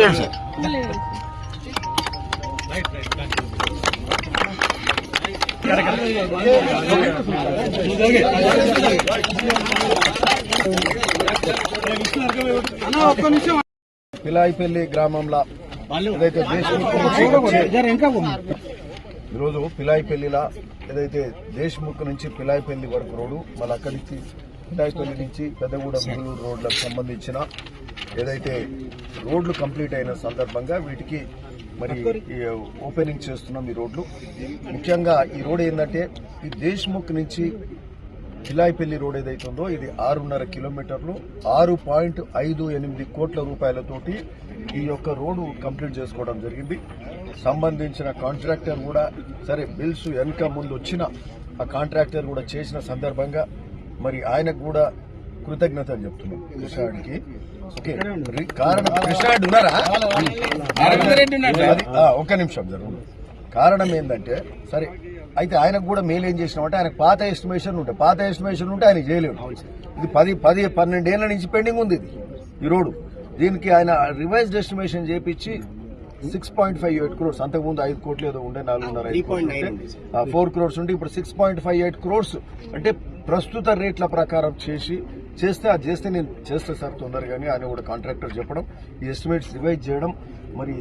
చూపించండి సార్ పిలాయిపల్లి గ్రామంలో ఏదైతే ఈరోజు పిలాయిపల్లిలా ఏదైతే దేశముఖ్ నుంచి పిలాయిపల్లి వరకు రోడ్డు మళ్ళీ అక్కడి నుంచి పిలాయిపల్లి నుంచి పెద్దగూడెం రోడ్లకు సంబంధించిన ఏదైతే రోడ్లు కంప్లీట్ అయిన సందర్భంగా వీటికి మరి ఈ ఓపెనింగ్ చేస్తున్నాం ఈ రోడ్లు. ముఖ్యంగా ఈ రోడ్ ఏంటంటే ఈ దేశ్ముఖ్ నుంచి కిలాయిపల్లి రోడ్ ఏదైతే ఉందో ఇది ఆరున్నర కిలోమీటర్లు ఆరు పాయింట్ ఐదు ఎనిమిది కోట్ల రూపాయలతోటి ఈ యొక్క రోడ్డు కంప్లీట్ చేసుకోవడం జరిగింది. సంబంధించిన కాంట్రాక్టర్ కూడా సరే బిల్స్ వెనక ముందు వచ్చిన ఆ కాంట్రాక్టర్ కూడా చేసిన సందర్భంగా మరి ఆయనకు కూడా కృతజ్ఞతలు చెప్తున్నాం. కృష్ణాడికి కారణం ఉన్నారా? ఒక్క నిమిషం జరుగు కారణం ఏంటంటే సరే అయితే ఆయనకు కూడా మేలు ఏం చేసినామంటే ఆయనకు పాత ఎస్టిమేషన్ ఉంటాయి పాత ఎస్టిమేషన్ ఉంటే ఆయన చేయలేడు ఇది పది పది పన్నెండేళ్ళ నుంచి పెండింగ్ ఉంది ఇది ఈ రోడ్డు. దీనికి ఆయన రివైజ్డ్ ఎస్టిమేషన్ చేపించి six point five eight crores అంతకుముందు ఐదు కోట్లు ఏదో ఉండే నాలుగున్నర ఫోర్ క్రోర్స్ ఉంటే ఇప్పుడు six point five eight crores. అంటే ప్రస్తుత రేట్ల ప్రకారం చేసి చేస్తే అది చేస్తే నేను చేస్తా సార్ తొందరగానే ఆయన కూడా కాంట్రాక్టర్ చెప్పడం ఈ ఎస్టిమేట్స్ రివైజ్ చేయడం మరి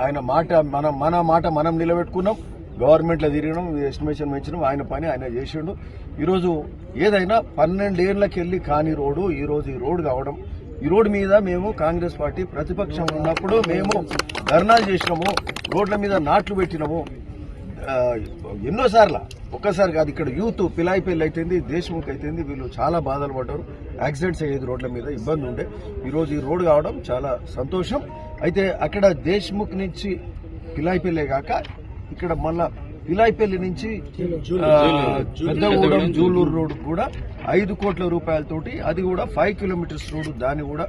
ఆయన మాట మన మన మాట మనం నిలబెట్టుకున్నాం గవర్నమెంట్లో తిరగడం ఎస్టిమేషన్ పెంచడం ఆయన పని ఆయన చేసిండు. ఈరోజు ఏదైనా పన్నెండేళ్ళకి వెళ్ళి కాని రోడ్డు ఈరోజు ఈ రోడ్డు కావడం ఈ రోడ్డు మీద మేము కాంగ్రెస్ పార్టీ ప్రతిపక్షం ఉన్నప్పుడు మేము ధర్నాలు చేసినాము రోడ్ల మీద నాట్లు పెట్టినాము ఎన్నోసార్లు ఒక్కసారి కాదు ఇక్కడ యూత్ పిలాయిపల్లి అయితేంది దేశముఖ్ అయితేంది వీళ్ళు చాలా బాధలు పడ్డారు. యాక్సిడెంట్స్ అయ్యేది రోడ్ల మీద ఇబ్బంది ఉండే. ఈరోజు ఈ రోడ్డు కావడం చాలా సంతోషం. అయితే అక్కడ దేశముఖ్ నుంచి పిలాయిపల్లి కాక ఇక్కడ మళ్ళా పిలాయిపల్లి నుంచి పెద్దగూడెం జూలూరు రోడ్ కూడా ఐదు కోట్ల రూపాయలతోటి అది కూడా ఫైవ్ కిలోమీటర్స్ రోడ్ దాన్ని కూడా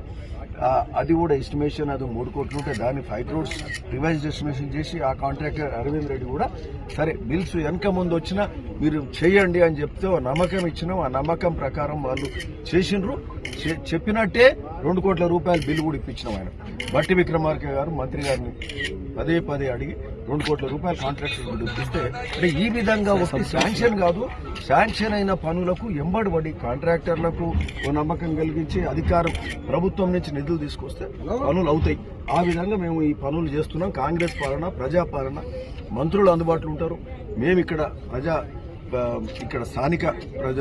అది కూడా ఎస్టిమేషన్ అది మూడు కోట్లు ఉంటే దాన్ని ఫైవ్ క్రోడ్స్ రివైజ్ ఎస్టిమేషన్ చేసి ఆ కాంట్రాక్టర్ అరవింద్ రెడ్డి కూడా సరే బిల్స్ వెనక ముందు వచ్చినా మీరు చేయండి అని చెప్తే నమ్మకం ఇచ్చినాం ఆ నమ్మకం ప్రకారం వాళ్ళు చేసిండ్రు. చె- చెప్పినట్టే రెండు కోట్ల రూపాయల బిల్లు కూడా ఇప్పించినాం ఆయన. బట్టి విక్రమార్క గారు మంత్రి గారిని పదే పదే అడిగి రెండు కోట్ల రూపాయల కాంట్రాక్ట్ బిల్లు ఇప్పిస్తే అంటే ఈ విధంగా ఒక శాంక్షన్ కాదు శాంక్షన్ అయిన పనులకు ఎంబడిబడి కాంట్రాక్టర్లకు నమ్మకం కలిగించి అధికారం ప్రభుత్వం నుంచి నిధులు తీసుకొస్తే పనులు అవుతాయి. ఆ విధంగా మేము ఈ పనులు చేస్తున్నాం. కాంగ్రెస్ పాలన ప్రజా పాలన మంత్రులు అందుబాటులో ఉంటారు. మేము ఇక్కడ ప్రజా ఇక్కడ స్థానిక ప్రజ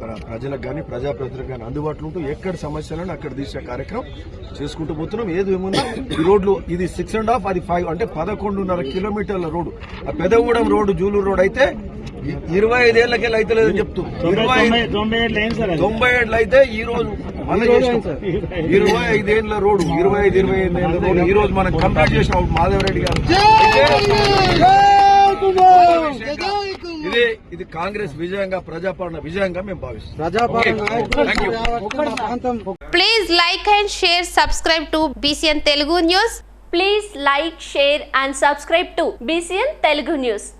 ప్ర- ప్రజలకు కానీ ప్రజాప్రతినిధులకు కానీ అందుబాటులో ఉంటూ ఎక్కడ సమస్యలను అక్కడ తీసే కార్యక్రమం చేసుకుంటూ పోతున్నాం. ఏది ఏమున్నా ఈ రోడ్లు ఇది సిక్స్ అండ్ హాఫ్ అది ఫైవ్ అంటే పదకొండున్నర కిలోమీటర్ల రోడ్డు. ఆ పెదగూడెం రోడ్డు జూలూరు రోడ్ అయితే ఇరవై ఐదేళ్ళకెళ్ళి అయితే లేదని చెప్తూ ఇరవై తొంభై ఏళ్ళు అయితే ఈ రోజు. ఇరవై ఐదేళ్ళ రోడ్డు ఇరవై ఐదు ఇరవై ఐదు రోడ్డు ఈ రోజు మనం కంప్లీట్ చేసినాం మాధవరెడ్డి గారు. ఇది ఇది కాంగ్రెస్ విజయంగా ప్రజాపాలన విజయంగా మేము భావిస్తాం please like and share subscribe to BCN Telugu news please like share and subscribe to BCN Telugu news